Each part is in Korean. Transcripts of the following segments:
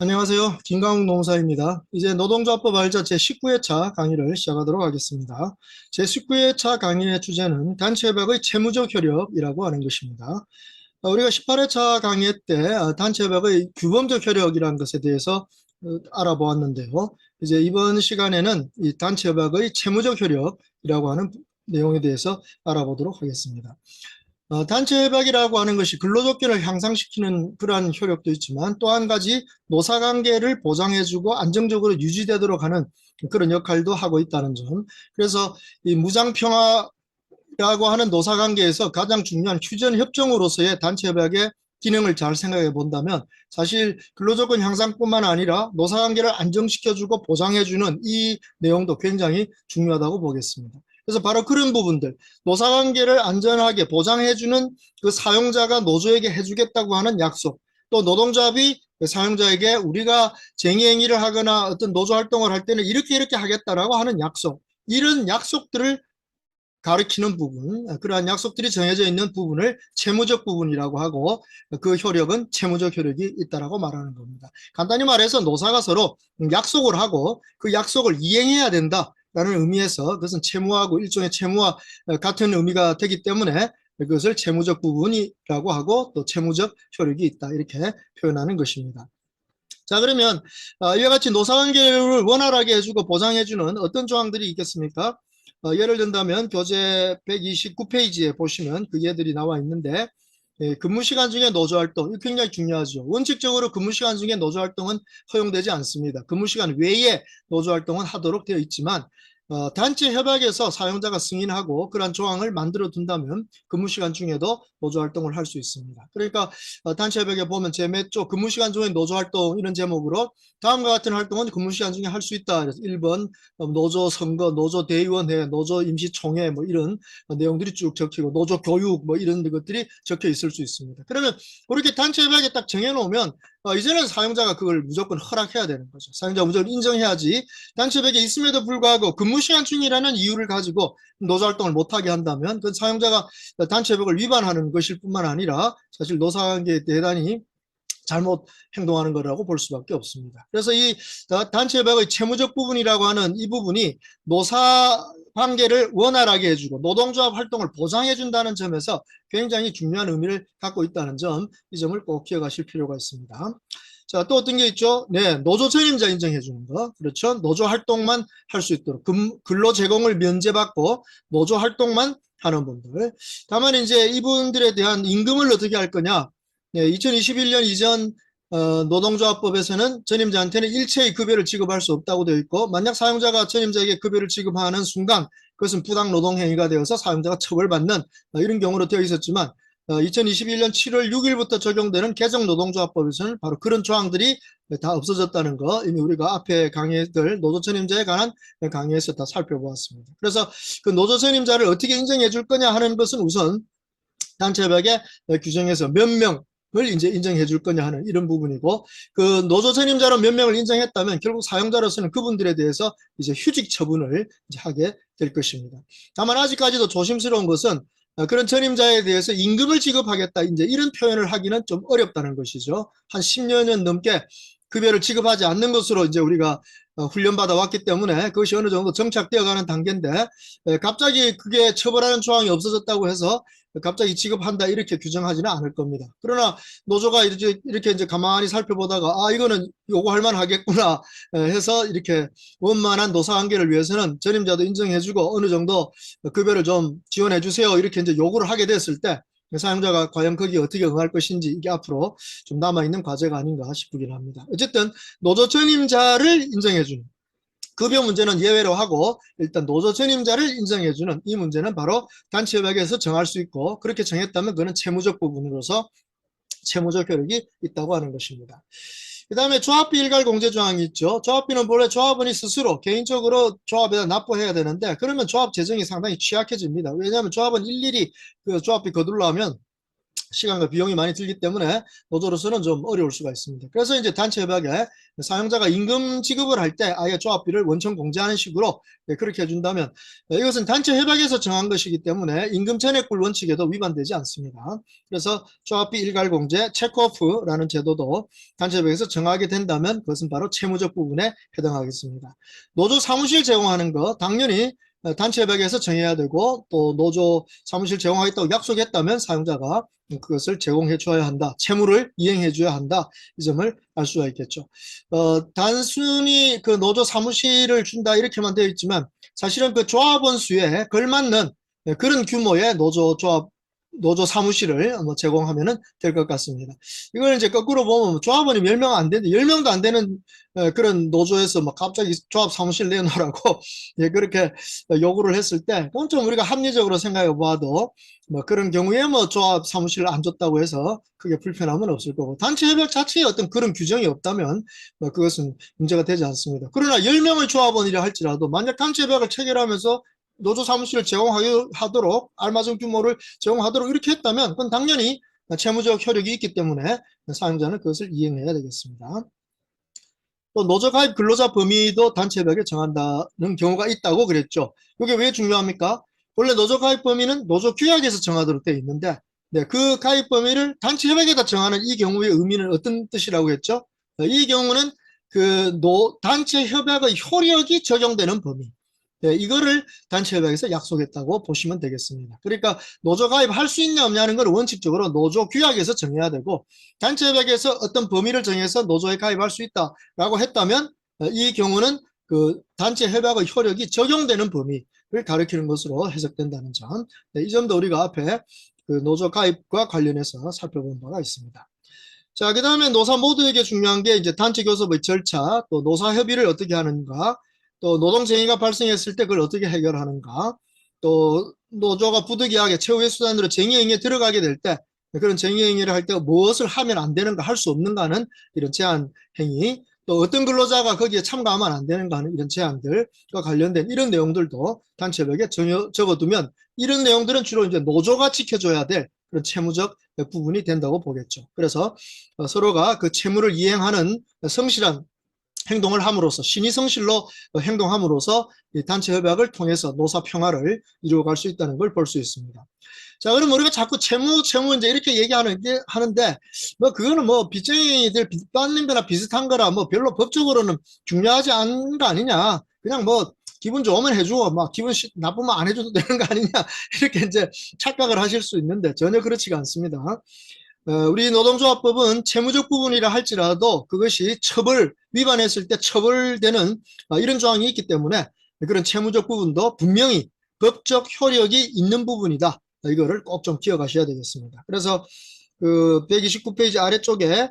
안녕하세요. 김강욱 노무사입니다. 이제 노동조합법 알자 제19회차 강의를 시작하도록 하겠습니다. 제19회차 강의의 주제는 단체협약의 채무적 효력이라고 하는 것입니다. 어, 우리가 18회차 강의 때 어, 단체협약의 규범적 효력이라는 것에 대해서 어, 알아보았는데요. 이제 이번 시간에는 이 단체협약의 채무적 효력이라고 하는 내용에 대해서 알아보도록 하겠습니다. 어, 단체 협약이라고 하는 것이 근로조건을 향상시키는 그러한 효력도 있지만 또 한 가지 노사관계를 보장해주고 안정적으로 유지되도록 하는 그런 역할도 하고 있다는 점. 그래서 이 무장평화라고 하는 노사관계에서 가장 중요한 휴전협정으로서의 단체 협약의 기능을 잘 생각해 본다면 사실 근로조건 향상뿐만 아니라 노사관계를 안정시켜주고 보장해주는 이 내용도 굉장히 중요하다고 보겠습니다. 그래서 바로 그런 부분들 노사관계를 안전하게 보장해주는 그 사용자가 노조에게 해주겠다고 하는 약속 또 노동조합이 그 사용자에게 우리가 쟁의행위를 하거나 어떤 노조 활동을 할 때는 이렇게 이렇게 하겠다라고 하는 약속 이런 약속들을 가리키는 부분 그러한 약속들이 정해져 있는 부분을 채무적 부분이라고 하고 그 효력은 채무적 효력이 있다라고 말하는 겁니다. 간단히 말해서 노사가 서로 약속을 하고 그 약속을 이행해야 된다. 라는 의미에서 그것은 채무하고 일종의 채무와 같은 의미가 되기 때문에 그것을 채무적 부분이라고 하고 또 채무적 효력이 있다 이렇게 표현하는 것입니다. 자 그러면 어, 이와 같이 노사관계를 원활하게 해주고 보장해주는 어떤 조항들이 있겠습니까? 어, 예를 든다면 교재 129페이지에 보시면 그 예들이 나와 있는데 예, 근무 시간 중에 노조 활동 이 굉장히 중요하죠. 원칙적으로 근무 시간 중에 노조 활동은 허용되지 않습니다. 근무 시간 외에 노조 활동은 하도록 되어 있지만 어, 단체 협약에서 사용자가 승인하고 그러한 조항을 만들어 둔다면 근무 시간 중에도 노조 활동을 할 수 있습니다. 그러니까 어, 단체 협약에 보면 제몇쪽 근무 시간 중에 노조 활동 이런 제목으로 다음과 같은 활동은 근무 시간 중에 할 수 있다. 그래서 1번 어, 노조 선거, 노조 대의원회, 노조 임시총회 뭐 이런 내용들이 쭉 적히고 노조 교육 뭐 이런 것들이 적혀 있을 수 있습니다. 그러면 그렇게 단체 협약에 딱 정해 놓으면 어, 이제는 사용자가 그걸 무조건 허락해야 되는 거죠. 사용자가 무조건 인정해야지 단체백에 있음에도 불구하고 근무시간 중이라는 이유를 가지고 노조활동을 못하게 한다면 그 사용자가 단체백을 위반하는 것일 뿐만 아니라 사실 노사관계에 대단히 잘못 행동하는 거라고 볼 수밖에 없습니다. 그래서 이 단체 협약의 채무적 부분이라고 하는 이 부분이 노사 관계를 원활하게 해주고 노동조합 활동을 보장해준다는 점에서 굉장히 중요한 의미를 갖고 있다는 점, 이 점을 꼭 기억하실 필요가 있습니다. 자, 또 어떤 게 있죠? 네, 노조 전임자 인정해 주는 거. 그렇죠? 노조 활동만 할 수 있도록 금, 근로 제공을 면제받고 노조 활동만 하는 분들. 다만 이제 이분들에 대한 임금을 어떻게 할 거냐? 네, 2021년 이전 어, 노동조합법에서는 전임자한테는 일체의 급여를 지급할 수 없다고 되어 있고 만약 사용자가 전임자에게 급여를 지급하는 순간 그것은 부당 노동행위가 되어서 사용자가 처벌받는 어, 이런 경우로 되어 있었지만 어, 2021년 7월 6일부터 적용되는 개정 노동조합법에서는 바로 그런 조항들이 다 없어졌다는 거 이미 우리가 앞에 강의들 노조 전임자에 관한 강의에서 다 살펴보았습니다. 그래서 그 노조 전임자를 어떻게 인정해 줄 거냐 하는 것은 우선 단체협약의 규정에서 몇 명 을 이제 인정해 줄 거냐 하는 이런 부분이고 그 노조 전임자로 몇 명을 인정했다면 결국 사용자로서는 그분들에 대해서 이제 휴직 처분을 이제 하게 될 것입니다. 다만 아직까지도 조심스러운 것은 어, 그런 전임자에 대해서 임금을 지급하겠다 이제 이런 표현을 하기는 좀 어렵다는 것이죠. 한 10년은 넘게 급여를 지급하지 않는 것으로 이제 우리가 어, 훈련받아 왔기 때문에 그것이 어느 정도 정착되어 가는 단계인데 갑자기 그게 처벌하는 조항이 없어졌다고 해서 갑자기 지급한다 이렇게 규정하지는 않을 겁니다. 그러나 노조가 이렇게, 이렇게 이제 가만히 살펴보다가 아 이거는 요구할 만하겠구나 해서 이렇게 원만한 노사관계를 위해서는 전임자도 인정해주고 어느 정도 급여를 좀 지원해 주세요 이렇게 이제 요구를 하게 됐을 때 사용자가 과연 거기에 어떻게 응할 것인지 이게 앞으로 좀 남아있는 과제가 아닌가 싶긴 합니다. 어쨌든 노조 전임자를 인정해주는 급여 문제는 예외로 하고 일단 노조 전임자를 인정해주는 이 문제는 바로 단체협약에서 정할 수 있고 그렇게 정했다면 그는 채무적 부분으로서 채무적 효력이 있다고 하는 것입니다. 그 다음에 조합비 일괄 공제 조항이 있죠. 조합비는 원래 조합원이 스스로 개인적으로 조합에다 납부해야 되는데 그러면 조합 재정이 상당히 취약해집니다. 왜냐하면 조합은 일일이 그 조합비 거둘러면 시간과 비용이 많이 들기 때문에 노조로서는 좀 어려울 수가 있습니다. 그래서 이제 단체 협약에 사용자가 임금 지급을 할 때 아예 조합비를 원천 공제하는 식으로 예, 그렇게 해준다면 예, 이것은 단체 협약에서 정한 것이기 때문에 임금 전액불 원칙에도 위반되지 않습니다. 그래서 조합비 일괄 공제 체크오프라는 제도도 단체 협약에서 정하게 된다면 그것은 바로 채무적 부분에 해당하겠습니다. 노조 사무실 제공하는 거 당연히 어, 단체 협약에서 정해야 되고 또 노조 사무실 제공하겠다고 약속했다면 사용자가 그것을 제공해 줘야 한다. 채무를 이행해 줘야 한다. 이 점을 알 수가 있겠죠. 어, 단순히 그 노조 사무실을 준다 이렇게만 되어 있지만 사실은 그 조합원 수에 걸맞는 네, 그런 규모의 노조 조합 노조 사무실을 뭐 제공하면은 될 것 같습니다. 이걸 이제 거꾸로 보면 조합원이 10명 안 되는데 10명도 안 되는 어, 그런 노조에서 막 갑자기 조합 사무실 내놓으라고 예, 그렇게 요구를 했을 때 그건 좀 우리가 합리적으로 생각해 봐도 뭐 그런 경우에 뭐 조합 사무실을 안 줬다고 해서 크게 불편함은 없을 거고 단체 협약 자체에 어떤 그런 규정이 없다면 뭐 그것은 문제가 되지 않습니다. 그러나 10명의 조합원이라 할지라도 만약 단체 협약을 체결하면서 노조 사무실을 제공하도록 알맞은 규모를 제공하도록 이렇게 했다면 그건 당연히 채무적 효력이 있기 때문에 사용자는 그것을 이행해야 되겠습니다. 또 노조 가입 근로자 범위도 단체 협약에 정한다는 경우가 있다고 그랬죠. 이게 왜 중요합니까? 원래 노조 가입 범위는 노조 규약에서 정하도록 되어 있는데 네, 그 가입 범위를 단체 협약에다 정하는 이 경우의 의미는 어떤 뜻이라고 했죠? 이 경우는 그 노, 단체 협약의 효력이 적용되는 범위. 네, 이거를 단체 협약에서 약속했다고 보시면 되겠습니다. 그러니까 노조 가입할 수 있냐 없냐는 걸 원칙적으로 노조 규약에서 정해야 되고 단체 협약에서 어떤 범위를 정해서 노조에 가입할 수 있다라고 했다면 어, 이 경우는 그 단체 협약의 효력이 적용되는 범위를 가리키는 것으로 해석된다는 점. 네, 이 점도 우리가 앞에 그 노조 가입과 관련해서 살펴본 바가 있습니다. 자, 그 다음에 노사 모두에게 중요한 게 이제 단체 교섭의 절차, 또 노사 협의를 어떻게 하는가, 또 노동쟁의가 발생했을 때 그걸 어떻게 해결하는가, 또 노조가 부득이하게 최후의 수단으로 쟁의행위에 들어가게 될 때 그런 쟁의행위를 할 때 무엇을 하면 안 되는가, 할 수 없는가는 이런 제한 행위, 또 어떤 근로자가 거기에 참가하면 안 되는가 하는 이런 제한들과 관련된 이런 내용들도 단체벽에 적어두면 이런 내용들은 주로 이제 노조가 지켜줘야 될 그런 채무적 부분이 된다고 보겠죠. 그래서 어, 서로가 그 채무를 이행하는 성실한 행동을 함으로써 신의 성실로 행동함으로써 단체 협약을 통해서 노사 평화를 이루어갈 수 있다는 걸 볼 수 있습니다. 자, 그럼 우리가 자꾸 채무, 채무 이제 이렇게 얘기하는 게 하는데 뭐 그거는 뭐 빚쟁이들 빚 받는 거나 비슷한 거라 뭐 별로 법적으로는 중요하지 않은 거 아니냐. 그냥 뭐 기분 좋으면 해주고 막 기분 나쁘면 안 해줘도 되는 거 아니냐 이렇게 이제 착각을 하실 수 있는데 전혀 그렇지가 않습니다. 어, 우리 노동조합법은 채무적 부분이라 할지라도 그것이 처벌 위반했을 때 처벌되는 어, 이런 조항이 있기 때문에 그런 채무적 부분도 분명히 법적 효력이 있는 부분이다. 이거를 꼭 좀 기억하셔야 되겠습니다. 그래서 그 129페이지 아래쪽에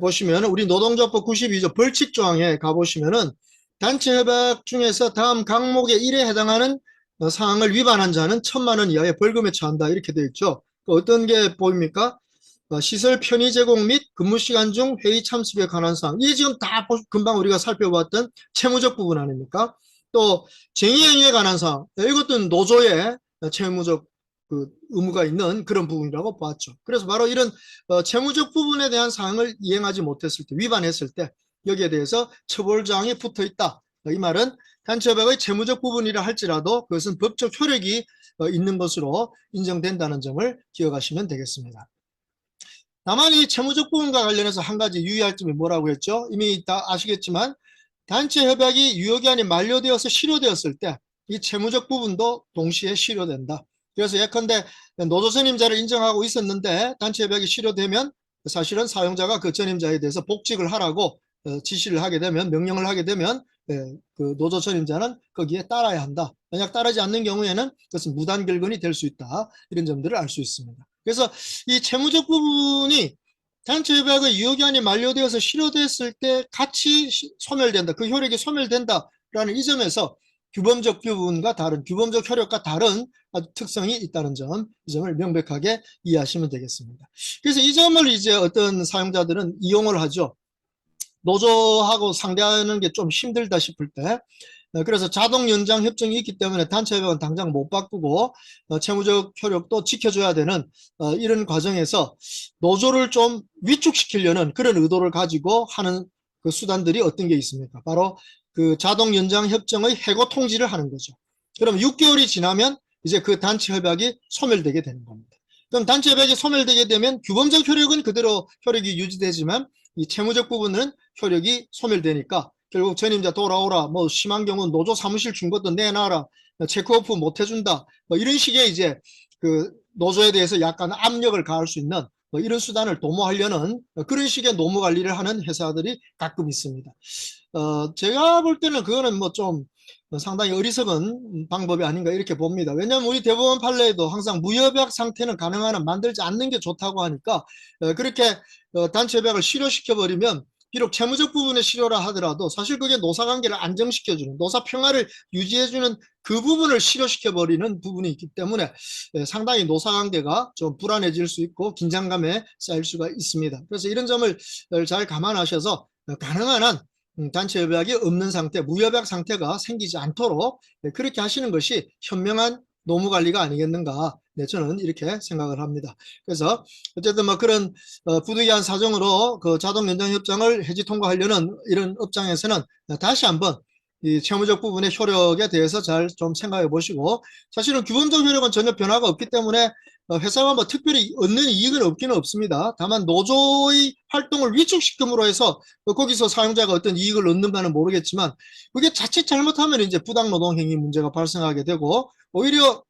보시면 우리 노동조합법 92조 벌칙 조항에 가보시면은 단체 협약 중에서 다음 강목의 1에 해당하는 어, 사항을 위반한 자는 천만 원 이하의 벌금에 처한다 이렇게 되어 있죠. 어떤 게 보입니까? 어, 시설 편의 제공 및 근무 시간 중 회의 참석에 관한 사항. 이게 지금 다 금방 우리가 살펴봤던 채무적 부분 아닙니까? 또 쟁의행위에 관한 사항. 이것도 노조의 채무적 그 의무가 있는 그런 부분이라고 보았죠. 그래서 바로 이런 어, 채무적 부분에 대한 사항을 이행하지 못했을 때, 위반했을 때 여기에 대해서 처벌장이 붙어 있다. 이 말은 단체협약의 채무적 부분이라 할지라도 그것은 법적 효력이 어, 있는 것으로 인정된다는 점을 기억하시면 되겠습니다. 다만 이 채무적 부분과 관련해서 한 가지 유의할 점이 뭐라고 했죠? 이미 다 아시겠지만 단체 협약이 유효기한이 만료되어서 실효되었을 때 이 채무적 부분도 동시에 실효된다. 그래서 예컨대 노조 선임자를 인정하고 있었는데 단체 협약이 실효되면 사실은 사용자가 그 전임자에 대해서 복직을 하라고 어, 지시를 하게 되면 명령을 하게 되면 예, 그 노조 전임자는 거기에 따라야 한다. 만약 따르지 않는 경우에는 그것은 무단 결근이 될 수 있다. 이런 점들을 알 수 있습니다. 그래서 이 채무적 부분이 단체 협약의 유효기한이 만료되어서 실효됐을 때 같이 소멸된다. 그 효력이 소멸된다라는 이 점에서 규범적 부분과 다른 규범적 효력과 다른 특성이 있다는 점, 이 점을 명백하게 이해하시면 되겠습니다. 그래서 이 점을 이제 어떤 사용자들은 이용을 하죠. 노조하고 상대하는 게 좀 힘들다 싶을 때 네, 그래서 자동 연장 협정이 있기 때문에 단체 협약은 당장 못 바꾸고 어, 채무적 효력도 지켜줘야 되는 어, 이런 과정에서 노조를 좀 위축시키려는 그런 의도를 가지고 하는 그 수단들이 어떤 게 있습니까? 바로 그 자동 연장 협정의 해고 통지를 하는 거죠. 그럼 6개월이 지나면 이제 그 단체 협약이 소멸되게 되는 겁니다. 그럼 단체 협약이 소멸되게 되면 규범적 효력은 그대로 효력이 유지되지만 이 채무적 부분은 효력이 소멸되니까 결국 전임자 돌아오라 뭐 심한 경우 노조 사무실 준 것도 내놔라 체크오프 못 해준다 뭐 이런 식의 이제 그 노조에 대해서 약간 압력을 가할 수 있는 뭐 이런 수단을 도모하려는 그런 식의 노무 관리를 하는 회사들이 가끔 있습니다. 어, 제가 볼 때는 그거는 뭐 좀 상당히 어리석은 방법이 아닌가 이렇게 봅니다. 왜냐하면 우리 대법원 판례에도 항상 무협약 상태는 가능한 한 만들지 않는 게 좋다고 하니까 어, 그렇게 어, 단체 협약을 실효시켜 버리면 비록 채무적 부분에 실효라 하더라도 사실 그게 노사관계를 안정시켜주는 노사 평화를 유지해주는 그 부분을 실효시켜버리는 부분이 있기 때문에 예, 상당히 노사관계가 좀 불안해질 수 있고 긴장감에 쌓일 수가 있습니다. 그래서 이런 점을 잘 감안하셔서 가능한 한 음, 단체 협약이 없는 상태, 무협약 상태가 생기지 않도록 예, 그렇게 하시는 것이 현명한 노무 관리가 아니겠는가 네, 저는 이렇게 생각을 합니다. 그래서 어쨌든 뭐 그런 어, 부득이한 사정으로 그 자동 연장 협정을 해지 통과하려는 이런 업장에서는 다시 한번 이 채무적 부분의 효력에 대해서 잘 좀 생각해 보시고 사실은 규범적 효력은 전혀 변화가 없기 때문에 어, 회사가 뭐 특별히 얻는 이익은 없기는 없습니다. 다만 노조의 활동을 위축시킴으로 해서 뭐 거기서 사용자가 어떤 이익을 얻는가는 모르겠지만 그게 자칫 잘못하면 이제 부당 노동 행위 문제가 발생하게 되고 오히려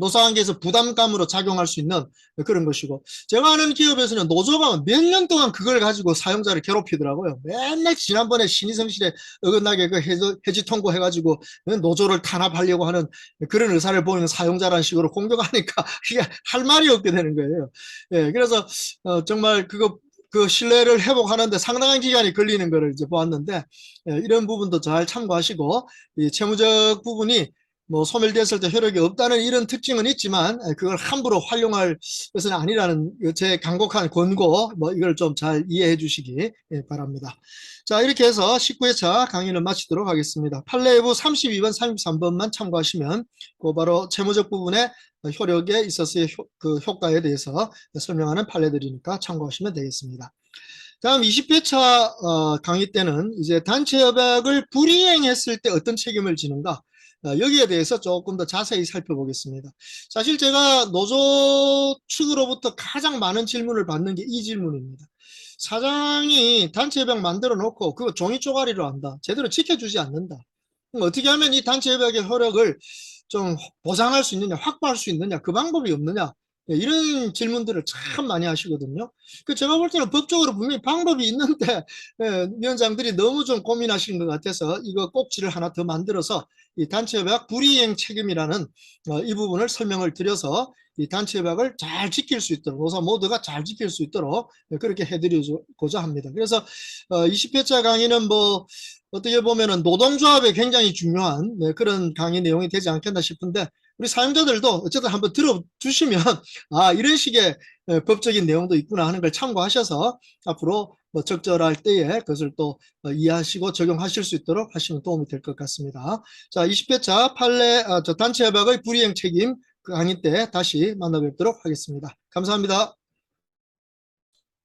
노사관계에서 부담감으로 작용할 수 있는 그런 것이고 제가 아는 기업에서는 노조가 몇 년 동안 그걸 가지고 사용자를 괴롭히더라고요. 맨날 지난번에 신의성실에 어긋나게 그 해지, 해지 통보해가지고 노조를 탄압하려고 하는 그런 의사를 보이는 사용자라는 식으로 공격하니까 이게 할 말이 없게 되는 거예요. 예, 그래서 어, 정말 그거 그 신뢰를 회복하는데 상당한 기간이 걸리는 것을 이제 보았는데 예, 이런 부분도 잘 참고하시고 이 채무적 부분이 뭐 소멸됐을 때 효력이 없다는 이런 특징은 있지만 그걸 함부로 활용할 것은 아니라는 제 간곡한 권고 뭐 이걸 좀 잘 이해해 주시기 바랍니다. 자 이렇게 해서 19회차 강의는 마치도록 하겠습니다. 판례부 32번 33번만 참고하시면 그 바로 채무적 부분의 효력에 있어서의 효, 그 효과에 대해서 설명하는 판례들이니까 참고하시면 되겠습니다. 다음 20회차 어, 강의 때는 이제 단체 협약을 불이행했을 때 어떤 책임을 지는가 어, 여기에 대해서 조금 더 자세히 살펴보겠습니다. 사실 제가 노조 측으로부터 가장 많은 질문을 받는 게 이 질문입니다. 사장이 단체 협약 만들어 놓고 그거 종이 쪼가리로 한다. 제대로 지켜주지 않는다. 어떻게 하면 이 단체 협약의 효력을 좀 보장할 수 있느냐, 확보할 수 있느냐, 그 방법이 없느냐. 예, 이런 질문들을 참 많이 하시거든요. 그 제가 볼 때는 법적으로 분명히 방법이 있는데 예, 위원장들이 너무 좀 고민하시는 것 같아서 이거 꼭지를 하나 더 만들어서 이 단체협약 불이행 책임이라는 어, 이 부분을 설명을 드려서 이 단체협약을 잘 지킬 수 있도록 노사 모두가 잘 지킬 수 있도록 예, 그렇게 해드리고자 합니다. 그래서 20회차 어, 강의는 뭐 어떻게 보면은 노동조합에 굉장히 중요한 네, 그런 강의 내용이 되지 않겠나 싶은데 우리 사용자들도 어쨌든 한번 들어주시면 아 이런 식의 법적인 내용도 있구나 하는 걸 참고하셔서 앞으로 뭐 적절할 때에 그것을 또 어, 이해하시고 적용하실 수 있도록 하시면 도움이 될 것 같습니다. 자 20회차 판례 아, 저 단체 협약의 불이행 책임 그 강의 때 다시 만나 뵙도록 하겠습니다. 감사합니다.